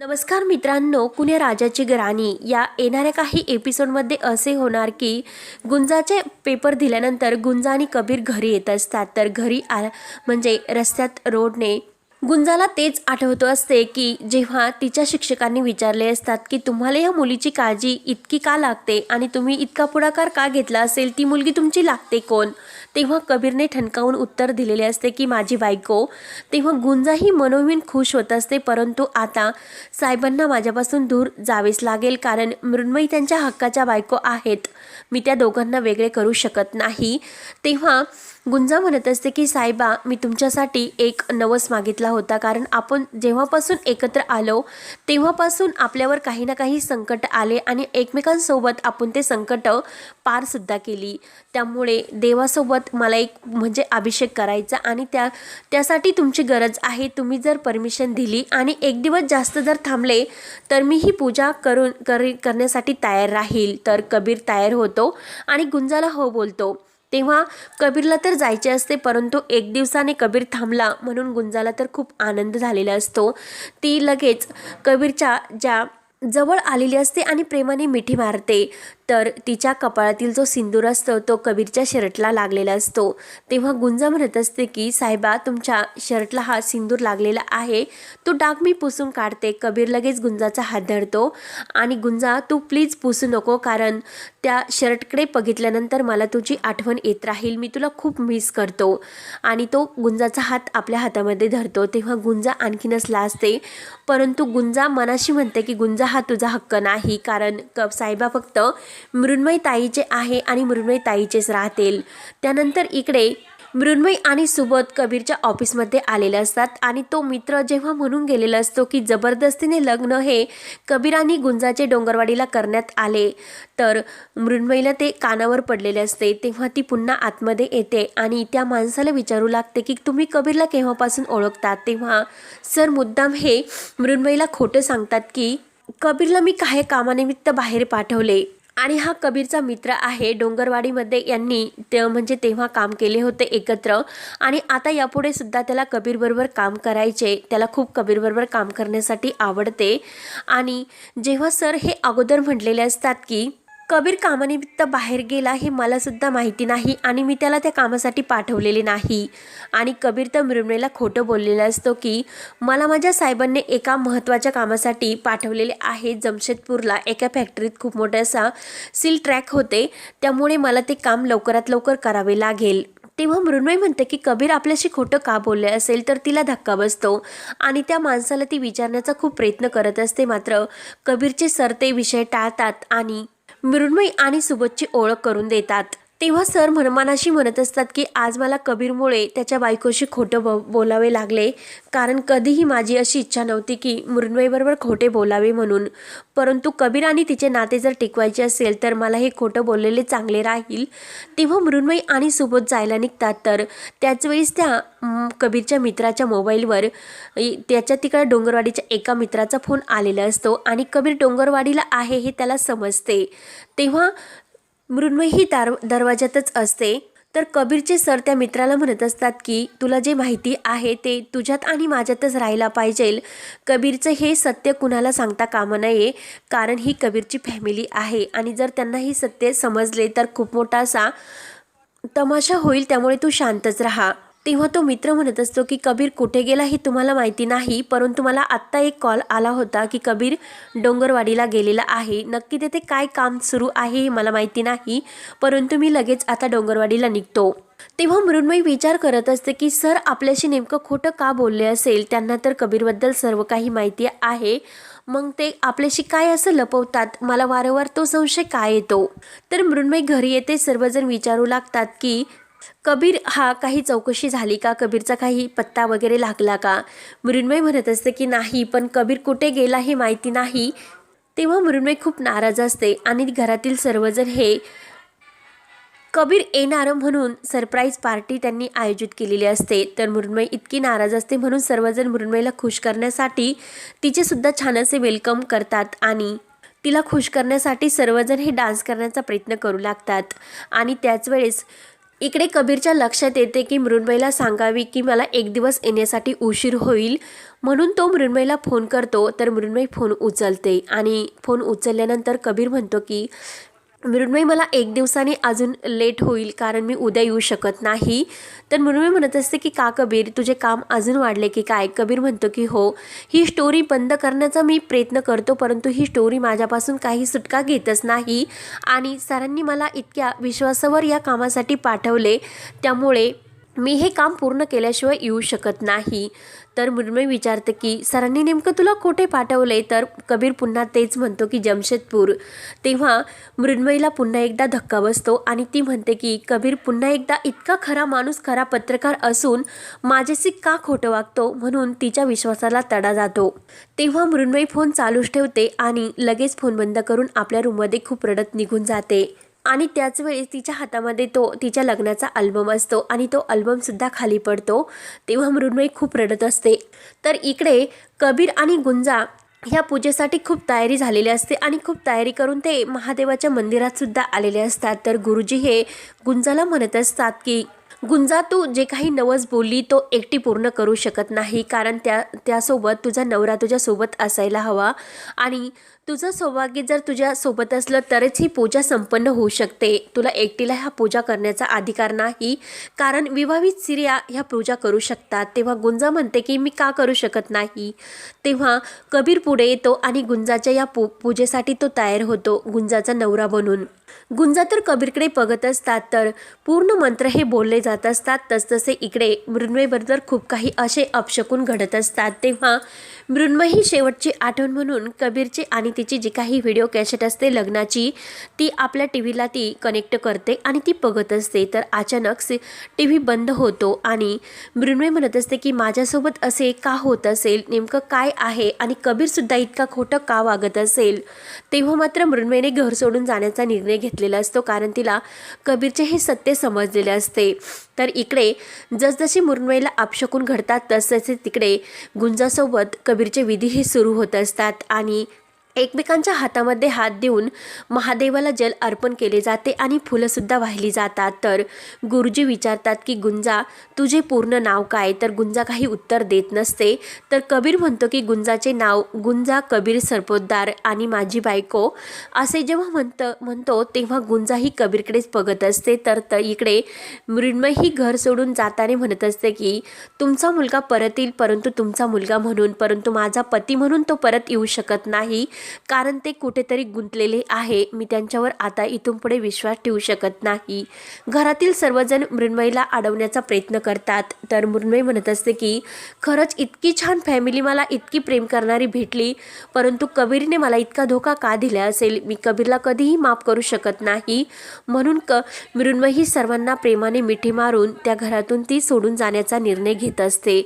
नमस्कार मित्रांनो कुणे राजाची राणी? या येणाऱ्या काही एपिसोडमध्ये असे होणार की गुंजाचे पेपर दिल्यानंतर गुंजा आणि कबीर घरी येत असतात. तर घरी आ म्हणजे रस्त्यात रोडने गुंजाला तेच आठवतो असते की जेव्हा तिच्या शिक्षकांनी विचारले असतात की तुम्हाला या मुलीची काळजी इतकी का लागते आणि तुम्ही इतका पुढाकार का घेतला असेल? ती मुलगी तुमची लागते कोण? तेव्हा कबीरने ठणकावून उत्तर दिलेले असते की माझी बायको. तेव्हा गुंजाही मनोमीन खुश होत असते परंतु आता साहेबांना माझ्यापासून दूर जावेच लागेल कारण मृण्मयी त्यांच्या हक्काच्या बायको आहेत. मी त्या दोघांना वेगळे करू शकत नाही. तेव्हा गुंजा म्हणत असते की साहेबा मी तुमच्यासाठी एक नवस मागितला होता. कारण आपण जेव्हापासून एकत्र आलो तेव्हापासून आपल्यावर काही ना काही संकट आले आणि एकमेकांसोबत आपण ते संकट पारसुद्धा केली. त्यामुळे देवासोबत मला एक म्हणजे अभिषेक करायचा आणि त्या त्यासाठी तुमची गरज आहे. तुम्ही जर परमिशन दिली आणि एक दिवस जास्त जर थांबले तर मी ही पूजा करून कर करण्यासाठी तयार राहील. तर कबीर तयार होतो आणि गुंजाला हो बोलतो. तेव्हा कबीरला तर जायचे असते परंतु एक दिवसाने कबीर थांबला म्हणून गुंजाला तर खूप आनंद झालेला असतो. ती लगेच कबीरच्या ज्या जवळ आलेली असते आणि प्रेमाने मिठी मारते. तर तिच्या कपाळातील जो सिंदूर असतो तो कबीरच्या शर्टला लागलेला असतो. तेव्हा गुंजा म्हणत असते की साहेबा तुमच्या शर्टला हा सिंदूर लागलेला आहे. तो डाग मी पुसून काढते. कबीर लगेच गुंजाचा हात धरतो. आणि गुंजा तू प्लीज पुसू नको कारण त्या शर्टकडे बघितल्यानंतर मला तुझी आठवण येत राहील. मी तुला खूप मिस करतो. आणि तो गुंजाचा हात आपल्या हातामध्ये धरतो. तेव्हा गुंजा आणखीनच लाजते परंतु गुंजा मनाशी म्हणते की गुंजा हा तुझा हक्क नाही. कारण क साहेबा फक्त मृण्मयी ताईचे आहे आणि मृण्मयी ताईचेच राहतील. त्यानंतर इकडे मृण्मयी आणि सुबोध कबीरच्या ऑफिसमध्ये आलेले असतात आणि तो मित्र जेव्हा म्हणून गेलेला असतो की जबरदस्तीने लग्न हे कबीर आणि गुंजाचे डोंगरवाडीला करण्यात आले तर मृण्मयीला ते कानावर पडलेले असते. तेव्हा ती पुन्हा आतमध्ये येते आणि त्या माणसाला विचारू लागते की तुम्ही कबीरला केव्हापासून ओळखतात तेव्हा सर मुद्दाम हे मृण्मयीला खोटं सांगतात की कबीरला मी काही कामानिमित्त बाहेर पाठवले. आणि हा कबीरचा मित्र आहे. डोंगरवाडीमध्ये यांनी ते म्हणजे तेव्हा काम केले होते एकत्र. आणि आता यापुढे सुद्धा त्याला कबीरबरोबर काम करायचे. त्याला खूप कबीरबरोबर काम करण्यासाठी आवडते. आणि जेव्हा सर हे अगोदर म्हटलेले असतात की कबीर कामानिमित्त बाहेर गेला हे मला सुद्धा माहिती नाही आणि मी त्याला त्या कामासाठी पाठवलेले नाही. आणि कबीर तर मृण्मयीला खोटं बोललेलं असतो की मला माझ्या साहेबांनी एका महत्त्वाच्या कामासाठी पाठवलेले आहे. जमशेदपूरला एका फॅक्टरीत खूप मोठा असा सील ट्रॅक होते. त्यामुळे मला ते काम लवकरात लवकर करावे लागेल. तेव्हा मृण्मय म्हणते की कबीर आपल्याशी खोटं का बोलले असेल तर तिला धक्का बसतो. आणि त्या माणसाला ती विचारण्याचा खूप प्रयत्न करत असते मात्र कबीरचे सर ते विषय टाळतात आणि मृण्मयी आणि सुबोधची ओळख करून देतात. तेव्हा सर मनमानाशी म्हणत असतात की आज मला कबीरमुळे त्याच्या बायकोशी खोटं ब बोलावे लागले. कारण कधीही माझी अशी इच्छा नव्हती की मृण्मयीबरोबर खोटे बोलावे म्हणून. परंतु कबीर आणि तिचे नाते जर टिकवायचे असेल तर मला हे खोटं बोललेले चांगले राहील. तेव्हा मृण्मयी आणि सुबोध जायला निघतात. तर त्याचवेळेस त्या कबीरच्या मित्राच्या मोबाईलवर त्याच्या तिकडे डोंगरवाडीच्या एका मित्राचा फोन आलेला असतो. आणि कबीर डोंगरवाडीला आहे हे त्याला समजते. तेव्हा मृण्मयी ही दार दरवाज्यातच असते. तर कबीरचे सर त्या मित्राला म्हणत असतात की तुला जे माहिती आहे ते तुझ्यात आणि माझ्यातच राहायला पाहिजे. कबीरचं हे सत्य कुणाला सांगता कामं नये कारण ही कबीरची फॅमिली आहे आणि जर त्यांना ही सत्य समजले तर खूप मोठा असा तमाशा होईल त्यामुळे तू शांतच राहा. तेव्हा तो मित्र म्हणत असतो की कबीर कुठे गेला हे तुम्हाला माहिती नाही परंतु मला आत्ता एक कॉल आला होता की कबीर डोंगरवाडीला गेलेला आहे. नक्की तेथे काय काम सुरू आहे हे मला माहिती नाही परंतु मी लगेच आता डोंगरवाडीला निघतो. तेव्हा मृण्मयी विचार करत असते की सर आपल्याशी नेमकं खोटं का बोलले असेल? त्यांना तर कबीरबद्दल सर्व काही माहिती आहे. मग ते आपल्याशी काय असं लपवतात? मला वारंवार तो संशय काय येतो? तर मृण्मयी घरी येते. सर्वजण विचारू लागतात की कबीर हा काही चौकशी झाली का? कबीरचा काही पत्ता वगैरे लागला का? मृण्मय म्हणत असते की नाही पण कबीर कुठे गेला हे माहिती नाही. तेव्हा मृण्मय खूप नाराज असते आणि घरातील सर्वजण हे कबीर येणार म्हणून सरप्राईज पार्टी त्यांनी आयोजित केलेली असते. तर मृण्मय इतकी नाराज असते म्हणून सर्वजण मृण्मयला खुश करण्यासाठी तिचेसुद्धा छान असे वेलकम करतात आणि तिला खुश करण्यासाठी सर्वजण हे डान्स करण्याचा प्रयत्न करू लागतात. आणि त्याच वेळेस इकडे कबीरच्या लक्षात येते की मृण्मयीला सांगावी की मला एक दिवस येण्यासाठी उशीर होईल. म्हणून तो मृण्मयीला फोन करतो तर मृण्मयी फोन उचलते. आणि फोन उचलल्यानंतर कबीर म्हणतो की मृण्मयी मला एक दिवसाने अजून लेट होईल कारण मी उद्या येऊ शकत नाही. तर मृण्मयी म्हणत असते की का कबीर तुझे काम अजून वाढले की काय? कबीर म्हणतो की हो ही स्टोरी बंद करण्याचा मी प्रयत्न करतो परंतु ही स्टोरी माझ्यापासून काही सुटका घेतच नाही. आणि सरांनी मला इतक्या विश्वासावर या कामासाठी पाठवले त्यामुळे मी हे काम पूर्ण केल्याशिवाय येऊ शकत नाही. तर मृण्मय विचारते की सरांनी नेमकं तुला कुठे पाठवले तर कबीर पुन्हा तेच म्हणतो की जमशेदपूर. तेव्हा मृण्मयीला पुन्हा एकदा धक्का बसतो आणि ती म्हणते की कबीर पुन्हा एकदा इतका खरा माणूस खरा पत्रकार असून माझ्याशी का खोटं वागतो? म्हणून तिच्या विश्वासाला तडा जातो. तेव्हा मृण्मयी फोन चालूच ठेवते आणि लगेच फोन बंद करून आपल्या रूममध्ये खूप रडत निघून जाते. आणि त्याच वेळेस तिच्या हातामध्ये तो तिच्या लग्नाचा अल्बम असतो आणि तो अल्बमसुद्धा खाली पडतो. तेव्हा मृण्मयी खूप रडत असते. तर इकडे कबीर आणि गुंजा ह्या पूजेसाठी खूप तयारी झालेली असते आणि खूप तयारी करून ते महादेवाच्या मंदिरातसुद्धा आलेले असतात. तर गुरुजी हे गुंजाला म्हणत असतात की गुंजा तू जे काही नवस बोलली तो एकटी पूर्ण करू शकत नाही. कारण त्या त्यासोबत तुझा नवरा तुझ्यासोबत असायला हवा. आणि तुझं सौभाग्य जर तुझ्या सोबत असलं तरच ही पूजा संपन्न होऊ शकते. तुला एकटीला ह्या पूजा करण्याचा अधिकार नाही. कारण विवाहित स्त्रिया ह्या पूजा करू शकतात. तेव्हा गुंजा म्हणते की मी का करू शकत नाही? तेव्हा कबीर पुढे येतो आणि गुंजाच्या या पू पूजेसाठी तो तयार होतो गुंजाचा नवरा बनून. गुंजा तर कबीरकडे बघत असतात तर पूर्ण मंत्र हे बोलले जात असतात. तसतसे इकडे मृण्मयबरोबर खूप काही असे अपशकून घडत असतात. तेव्हा मृण्मय ही शेवटची आठवण म्हणून कबीरचे आणि तिची जी काही व्हिडिओ कॅसेट असते लग्नाची ती आपल्या टी व्हीला ती कनेक्ट करते आणि ती बघत असते. तर अचानक टी व्ही बंद होतो आणि मृण्मय म्हणत असते की माझ्यासोबत असे का होत असेल? नेमकं काय आहे? आणि कबीरसुद्धा इतका खोटं का वागत असेल? तेव्हा मात्र मृण्मयने घर सोडून जाण्याचा निर्णय घेतलेला असतो कारण तिला कबीरचे हे सत्य समजलेले असते. तर इकडे जसजशी मृण्मयला आपशकून घडतात तसतसे तिकडे गुंजासोबत कबीरचे विधीही सुरू होत असतात आणि एकमेकांच्या हातामध्ये हात देऊन महादेवाला जल अर्पण केले जाते आणि फुलंसुद्धा वाहिली जातात. तर गुरुजी विचारतात की गुंजा तुझे पूर्ण नाव काय? तर गुंजा काही उत्तर देत नसते. तर कबीर म्हणतो की गुंजाचे नाव गुंजा कबीर सरपोतदार आणि माझी बायको. असे जेव्हा म्हणतं म्हणतो तेव्हा गुंजाही कबीरकडेच बघत असते. तर त इकडे मृण्मय ही घर सोडून जाताना म्हणत असते की तुमचा मुलगा परत येईल परंतु तुमचा मुलगा म्हणून परंतु माझा पती म्हणून तो परत येऊ शकत नाही. कारण ते कुठेतरी गुंतलेले आहे. मी त्यांच्यावर आता इथून पुढे विश्वास ठेवू शकत नाही. घरातील सर्वजण मृण्मयीला अडवण्याचा प्रयत्न करतात. तर मृण्मयी म्हणत असते की खरंच इतकी छान फॅमिली मला इतकी प्रेम करणारी भेटली परंतु कबीरने मला इतका धोका का दिला असेल? मी कबीरला कधीही माफ करू शकत नाही. म्हणून क मृण्मयी सर्वांना प्रेमाने मिठी मारून त्या घरातून ती सोडून जाण्याचा निर्णय घेत असते.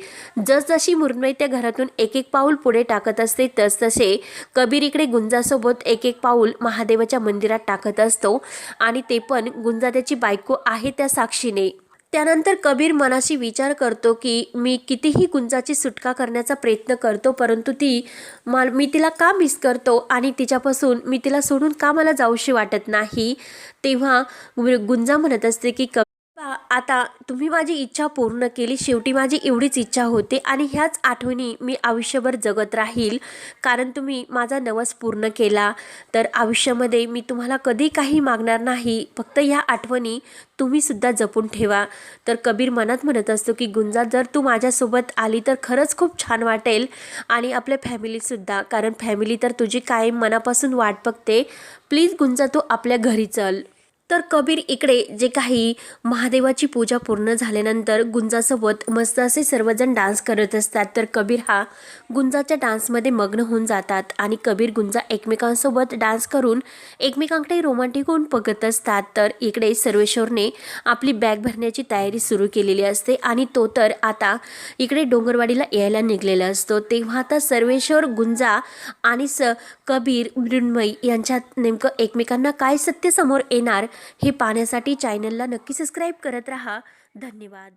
जसजशी मृण्मयी त्या घरातून एक एक पाऊल पुढे टाकत असते तसतसे कबीर इकडे गुंजासोबत एक एक पाऊल महादेवाच्या मंदिरात टाकत असतो आणि ते पण गुंजा त्याची बायको आहे त्या साक्षीने. त्यानंतर कबीर मनाशी विचार करतो की मी कितीही गुंजाची सुटका करण्याचा प्रयत्न करतो परंतु ती mal मी तिला का मिस करतो आणि तिच्यापासून मी तिला सोडून का मला जाऊशी वाटत नाही? तेव्हा गुंजा म्हणत असते की क आता तुम्ही माझी इच्छा पूर्ण केली शेवटी माझी एवढीच इच्छा होते आणि ह्याच आठवणी मी आयुष्यभर जगत राहील. कारण तुम्ही माझा नवस पूर्ण केला तर आयुष्यामध्ये मी तुम्हाला कधी काही मागणार नाही. फक्त ह्या आठवणी तुम्हीसुद्धा जपून ठेवा. तर कबीर मनात म्हणत असतो की गुंजा जर तू माझ्यासोबत आली तर खरंच खूप छान वाटेल. आणि आपल्या फॅमिलीसुद्धा कारण फॅमिली तर तुझी कायम मनापासून वाट बघते. प्लीज गुंजा तू आपल्या घरी चल. तर कबीर इकडे जे काही महादेवाची पूजा पूर्ण झाल्यानंतर गुंजासोबत मस्त असे सर्वजण डान्स करत असतात. तर कबीर हा गुंजाच्या डान्समध्ये मग्न होऊन जातात आणि कबीर गुंजा एकमेकांसोबत डान्स करून एकमेकांकडे रोमांटिक होऊन बघत असतात. तर इकडे सर्वेश्वरने आपली बॅग भरण्याची तयारी सुरू केलेली असते आणि तो तर आता इकडे डोंगरवाडीला यायला निघलेला असतो. तेव्हा आता सर्वेश्वर गुंजा आणि स कबीर मृण्मयी यांच्यात नेमकं एकमेकांना काय सत्य समोर येणार हे पाहण्यासाठी चॅनलला नक्की सबस्क्राईब करत राहा. धन्यवाद.